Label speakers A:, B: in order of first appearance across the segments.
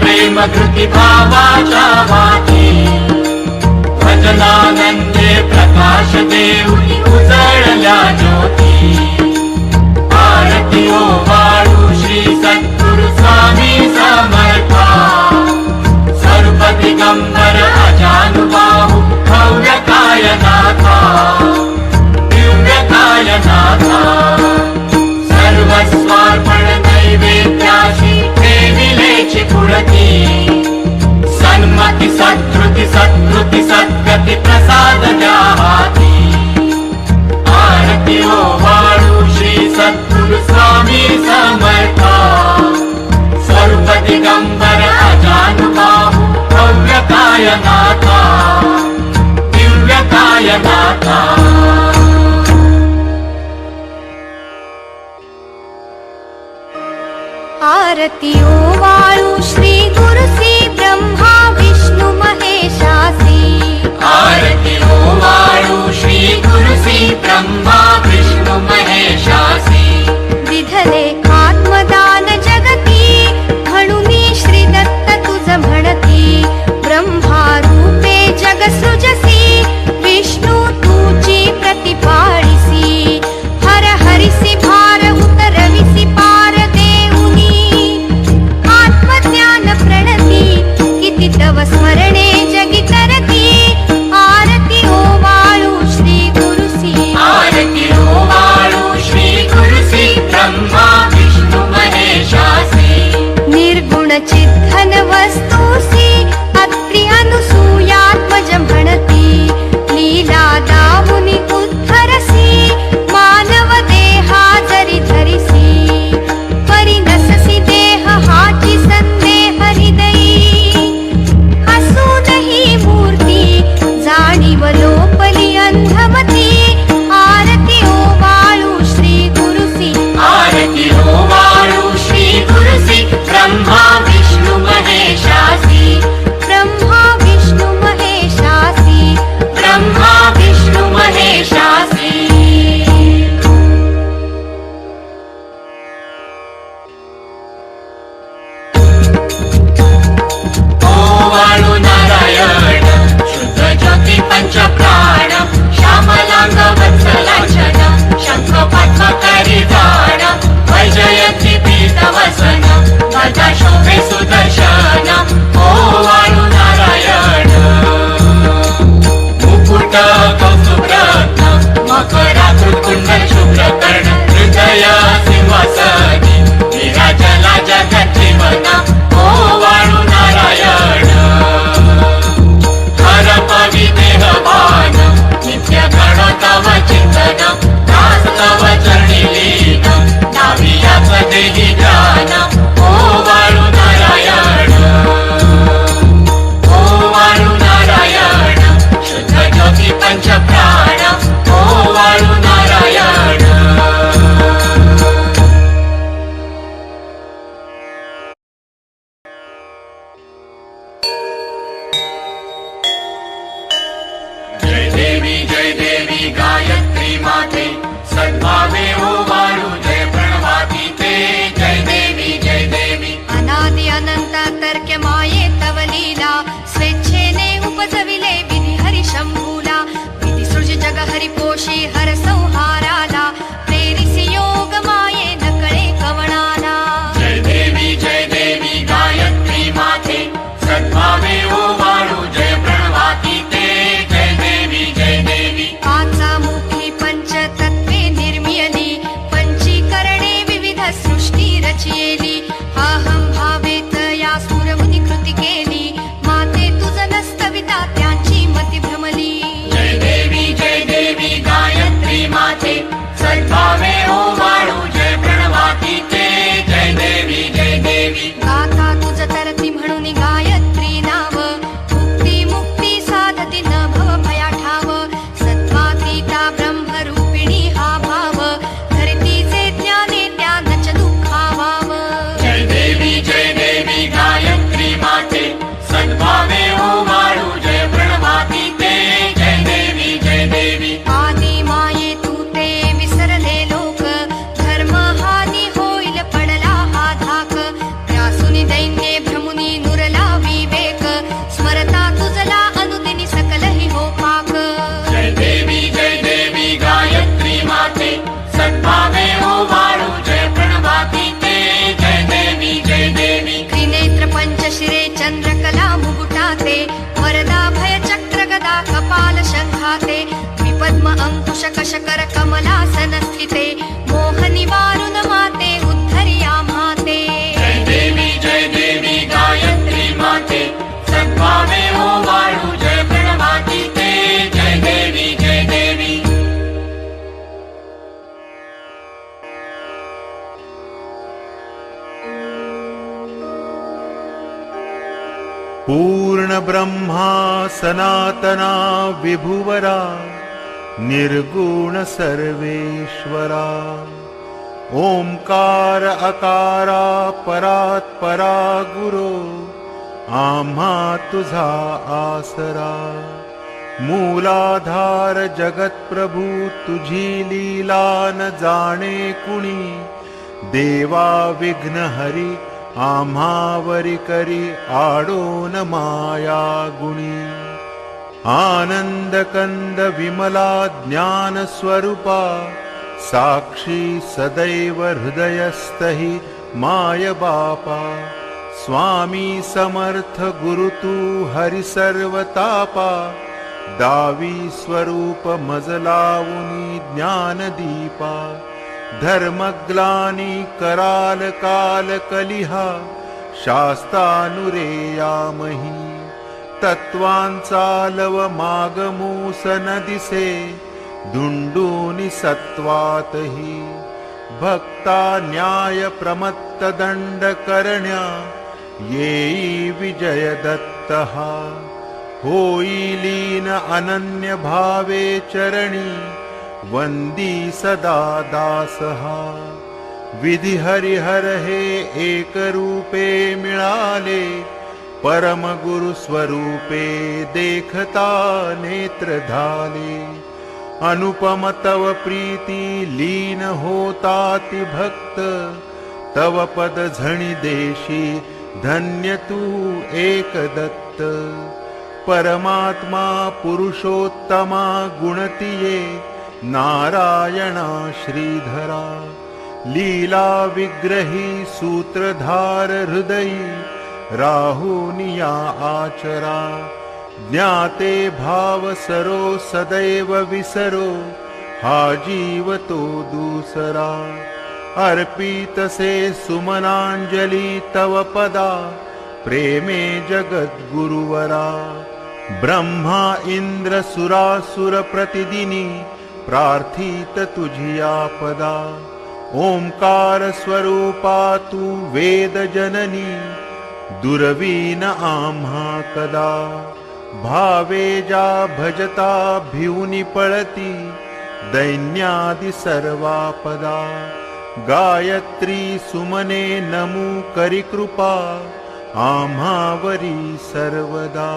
A: प्रेम भावाचा वाची भजनानन्दे प्रकाश प्रेमकृतिभावा उजळल्या ज्योती। भारतीयो वाळू श्री सद्गुरु स्वामी समर्था
B: सर्वदिगम्बराजानुबाहु भव्यकाय
A: नाता भारतीयो गायन గాయత్రి నా
B: प्रभाते विपद्म अङ्कुश कशकर कमलासन स्थिते मोहनि वारुण माते उद्धर्या माते।
A: जय देवी जय देवी गायत्री माते। सद्भावे ओ वाळु जय प्रणवाती ते। जय देवी जय देवी।
C: पूर्णब्रह्मा सनातना विभुवरा निर्गुण सर्वेश्वरा। ओंकार अकारा परात्परा गुरो आम्हा तुझा आसरा। मूलाधार जगत्प्रभू तुझी लीला न जाणे कुणी। देवा विघ्न हरी आम्हावरी करी आडो न माया गुणी आनन्दकन्द विमला ज्ञानस्वरूपा साक्षी सदैव हृदयस्थहि माय बापा स्वामी समर्थ गुरु तू हरि सर्वतापा दावी स्वरूप मजलावुनी ज्ञानदीपा। धर्मग्लानी कराल काल कलिहा शास्तानुरेयामही तत्त्वांचा लव मागमूस न दिसे दुंडूनि सत्वातही भक्ता न्याय प्रमत्त दंड करण्या येई विजय दत्तहा होई लीन अनन्य भावे चरणी वंदी सदा दासहा विधि हरिहर हे एक रूपे मिळाले परम गुरु स्वरूपे देखता नेत्र धाले अनुपम तव प्रीती लीन होताति भक्त। तव पद झणि देशी धन्य तू एक दत्त परमात्मा पुरुषोत्तमा गुणतिये नारायणा श्रीधरा। लीला विग्रही सूत्रधार हृदयी राहुनिया आचरा ज्ञाते भाव सरो सदैव विसरो हा जीव तो दूसरा। अर्पितसे सुमनांजली तव पदा प्रेमे जगद्गुरुवरा। ब्रह्मा इंद्र सुरासुर प्रतिदिनी प्रार्थित तुझिया पदा ओंकार स्वरूपा तू वेद जननी दुर्वीन आम्हा कदा भावे जा भजता भिवनी पळती दैन्यादि सर्वापदा। गायत्री सुमने नमू करी कृपा आम्हावरी सर्वदा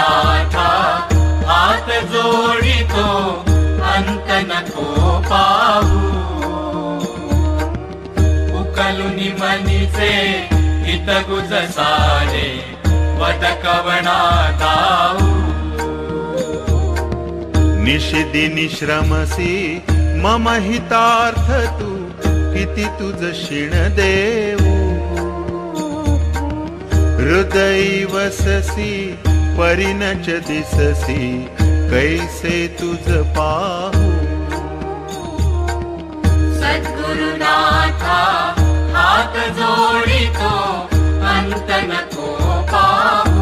A: सद्गुरुनाथा हात जोडितो अंत नको पाहू उकलुनि मनीचे हित गुज सारे वद कवणा दाऊ
C: निषिदिनी श्रमसी मम हितार्थ तू किती तुझ क्षीण देऊ. हृदयी वससी परिणच दिससी कैसे तुझ पाहू?
A: सद्गुरुनाथा हात अंत नको पाहू.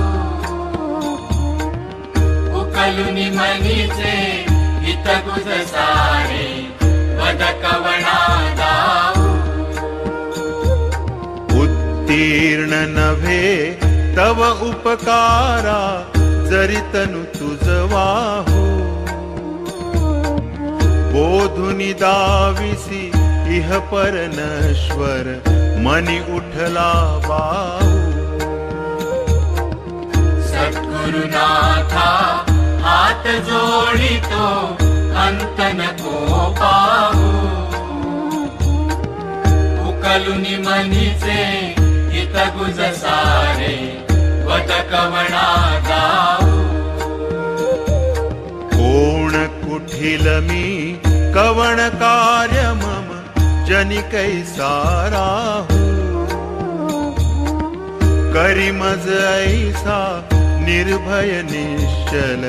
A: मनीचे सारे वद कवणा
C: उत्तीर्ण नभे तव उपकारा जरी तनु तुझ वाहू बोधुनी दाविसी इह परनश्वर मनी उठला बाहू
A: सद्गुरुनाथा हात जोडितो अंत नको पाहू. उकलुनी मनीचे हित गुज सारे वट कवणा
C: कुठिल मी कवण कार्य मम जनि कैसाराहू करी मज ऐसा निर्भय निश्चल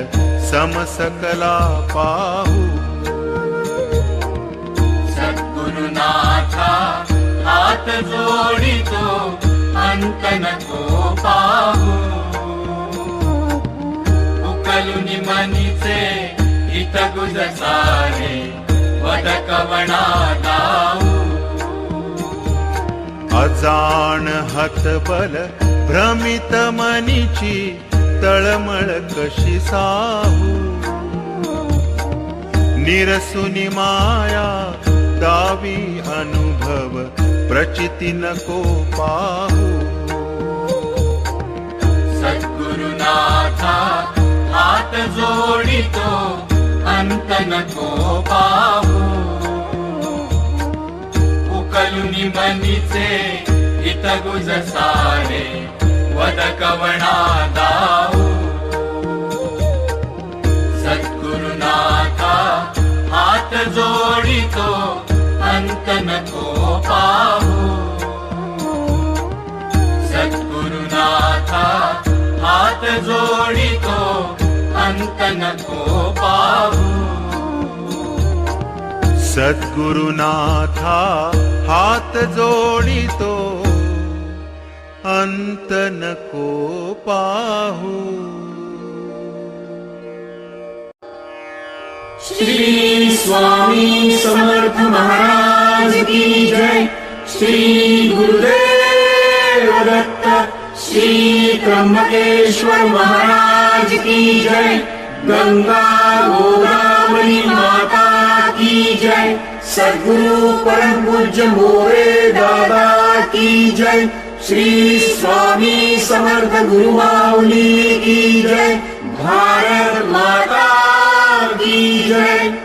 C: समसकला पाहू।
A: सद्गुरुनाथा हात जोडितो अंत नको पाहू। उकलुनी मनीचे हित गुज सारे वद कवणा गाऊ
C: अजाण हतबल भ्रमित मनीची तळमळ कशी साहू? निरसुनी माया दावी अनुभव प्रचिती नको पाहू।
A: सद्गुरुनाथा हात जोडितो अंत नको पाहू. उकलुनी मनीचे हित गुज सारे वद कवणा दाऊ सद्गुरुनाथा हात जोडितो अंत नको पाहू. सद्गुरुनाथा हात जोडितो पाहू
C: सद्गुरुनाथा हात जोडितो अंत नको पाहू
D: श्री स्वामी समर्थ महाराज की जय। श्री गुरुदेव दत्त श्री त्र्यंबकेश्वर महाराज की जय। गंगा गोदावरी माता की जय। सदगुरु परम पूज्य मोरे दादा की जय। श्री स्वामी समर्थ गुरु माऊली की जय। भारत माता की जय।